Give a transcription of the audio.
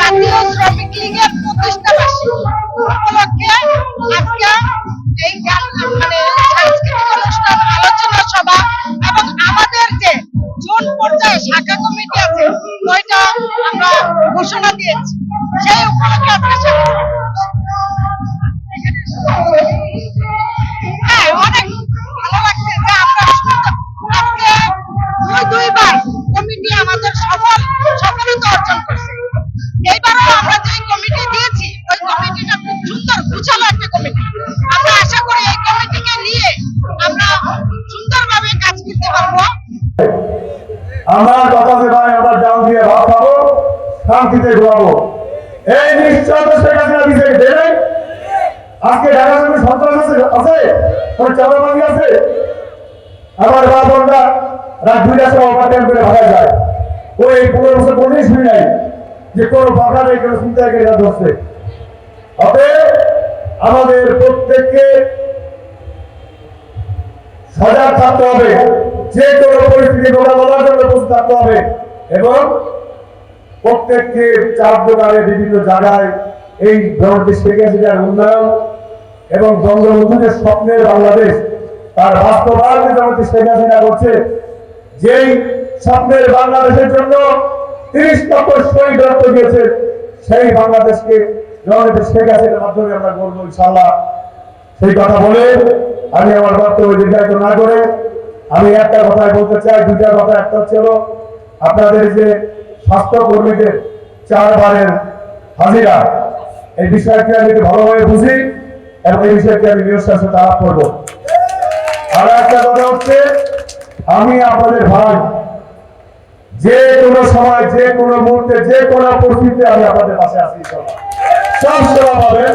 জাতীয় শ্রমিক লীগের প্রতিষ্ঠা বার্ষিকী উপলক্ষে আজকে এই গান মানে সাংস্কৃতিক অনুষ্ঠান, আলোচনা সভা এবং আমাদের যে জোন পর্যায়ে শাখা কমিটি আছে ওইটা আমরা ঘোষণা দিয়েছি। সেই উপলক্ষে আজকে গুছালো একটা কমিটি আমরা আশা করি এই কমিটিকে নিয়ে আমরা সুন্দরভাবে কাজ করতে পারব। আমরা কথা ভাই আমরা জাল দিয়ে ভাত খাব শান্তিতে ঘুমাবো। এই নিশ্চয়তা শেখ হাসিনা বিজেপি দেবে। আজকে ঢাকা শহরে সন্ত্রাস আছে আছে? তোর চাঁদাবাজি আছে? আমার মা বোনরা রাত দুইটার সময় অপারেশন করে ভাড়া যায়। ওই পনেরো বছর কোনোদিন শুনি নাই যে কোনো বাধা নেই কোনো চিন্তা করে ধরছে। অতএব আমাদের প্রত্যেককে সজাগ থাকতে হবে। যে কোনো পরিস্থিতি মোকাবেলার জন্য প্রস্তুত থাকতে হবে এবং প্রত্যেককে চার দোকানে বিভিন্ন জায়গায় এই ধরনের উন্নয়ন এবং বঙ্গবন্ধুদের স্বপ্নের বাংলাদেশ, তার বাস্তবায়ন জগতে শেখ হাসিনা করছে যেই স্বপ্নের বাংলাদেশের জন্য তিরিশ লক্ষ শহীদ রক্ত দিয়েছে, সেই বাংলাদেশকে শেখ হাসিনার মাধ্যমে আমরা করব ইনশাল্লাহ সেই কথা বলে আমি আমার বক্তব্য দীর্ঘায়িত না করে আমি একটা কথাই বলতে চাই, দুইটা কথা একটা হচ্ছে আপনাদের যে স্বাস্থ্য কর্মীদের চারবারের হাজিরা, এই বিষয়টি আমি একটু ভালোভাবে বুঝি এবং এই বিষয়টি আমি নিরস্বার সাথে আলাপ করব। আর একটা কথা হচ্ছে, আমি আপনাদের ভাই, যে কোনো সময়, যে কোনো মুহূর্তে, যে কোনো পরিস্থিতিতে আমি আপনাদের পাশে আসি সব সেবা পাবেন